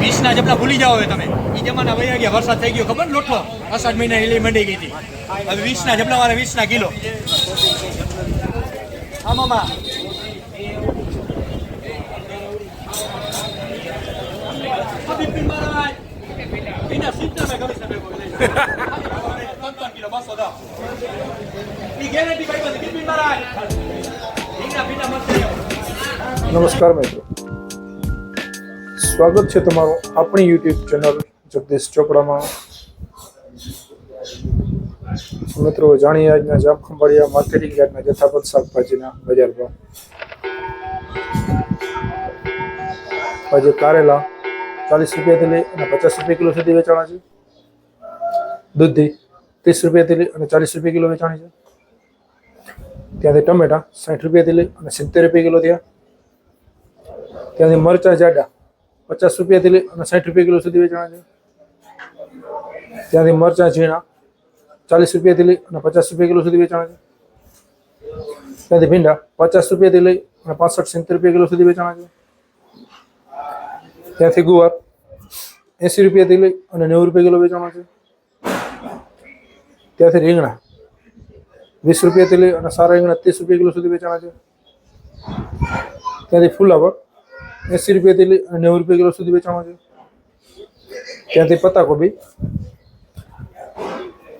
વીસના જપલા ભૂલી જાઓ હવે તમે. એ જમાના વયા ગયા, વરસાદ થઈ ગયો, ખબર? લોટલો. અષાઢ મહિના એલી મંડી ગઈ હતી. હવે વીસના જપલા વાળા વીસના કિલો. હા, મામા. નમસ્કાર મિત્રો. સ્વાગત છે તમારું આપણી યુટ્યુબ ચેનલ જગદીશ ચોપડામાં. મિત્રો, જાણીએ આજના જામખંભાળિયા માર્કેટિંગ યાર્ડના જથ્થાબંધ શાકભાજીના બજાર ભાવ. આજે કારેલા ચાલીસ રૂપિયાથી લઈ અને પચાસ રૂપિયા કિલો સુધી વેચાણા છે. દૂધી ત્રીસ રૂપિયાથી લઈ અને ચાલીસ રૂપિયા કિલો વેચાણી છે. ત્યાંથી ટમેટા સાઠ રૂપિયાથી લઈ અને સિત્તેર રૂપિયા કિલો ત્યાં ત્યાંથી મરચાં જાડા પચાસ રૂપિયાથી અને સાઠ રૂપિયા કિલો સુધી વેચાણ છે. ત્યાંથી મરચાં, ઝીણા ચાલીસ રૂપિયાથી લઈ અને પચાસ રૂપિયા કિલો સુધી વેચાણ છે. ત્યાંથી ભીંડા પચાસ રૂપિયાથી લઈ અને પાસઠ, સિત્તેર રૂપિયા કિલો સુધી વેચાણ છે. ત્યાંથી ગુવાર એંસી રૂપિયાથી લઈ અને નેવું રૂપિયા કિલો વેચાણ છે. ત્યાંથી રીંગણા વીસ રૂપિયાથી લઈ અને સારા રીંગણા ત્રીસ રૂપિયા કિલો સુધી વેચાણ છે. ત્યાંથી ફુલાવર એંસી રૂપિયાથી લઈ અને નેવું રૂપિયા કિલો સુધી વેચાણો છે. ત્યાંથી પત્તાકોબી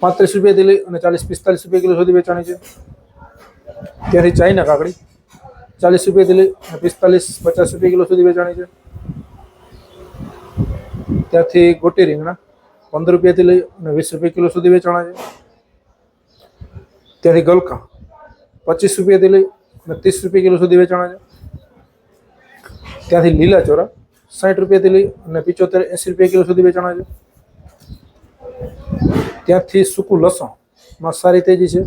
પાંત્રીસ રૂપિયાથી લઈ અને ચાલીસ, પિસ્તાલીસ રૂપિયા કિલો સુધી વેચાણી છે. ત્યાંથી ચાઈના કાકડી ચાલીસ રૂપિયાથી લઈ અને પિસ્તાલીસ, પચાસ રૂપિયા કિલો સુધી વેચાણી છે. ત્યાંથી ગોટી રીંગણા પંદર રૂપિયાથી લઈ અને વીસ રૂપિયા કિલો સુધી વેચાણા છે. ત્યાંથી ગલકા પચીસ રૂપિયાથી લઈ અને ત્રીસ રૂપિયા કિલો સુધી વેચાણા છે. ત્યાંથી લીલા ચોરા, સાઠ રૂપિયાથી લઈ અને પિચોતેર, એંસી રૂપિયા કિલો સુધી વેચાણ છે. ત્યાંથી સૂકું લસણમાં સારી તેજી છે.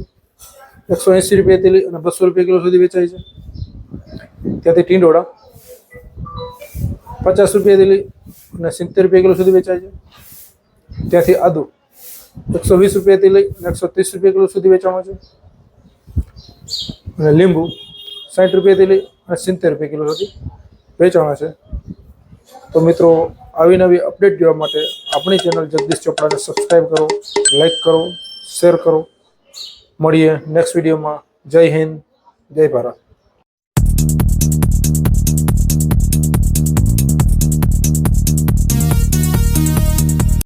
એકસો એંસી રૂપિયાથી લઈ અને બસો રૂપિયા કિલો સુધી વેચાય છે. ત્યાંથી ટીંડોળા, પચાસ રૂપિયાથી લઈ અને સિત્તેર રૂપિયા કિલો સુધી વેચાય છે. ત્યાંથી આદુ, એકસો વીસ રૂપિયાથી લઈ અને એકસો ત્રીસ રૂપિયા કિલો સુધી વેચાણો છે. અને લીંબુ, સાઠ રૂપિયાથી લઈ અને સિત્તેર રૂપિયા કિલો સુધી વેચાણા છે. તો મિત્રો, આવી નવી અપડેટ જોવા માટે આપણી ચેનલ જગદીશ ચોપડાને સબસ્ક્રાઈબ કરો લાઈક કરો શેર કરો. મળીએ નેક્સ્ટ વિડીયોમાં જય હિન્દ, જય ભારત.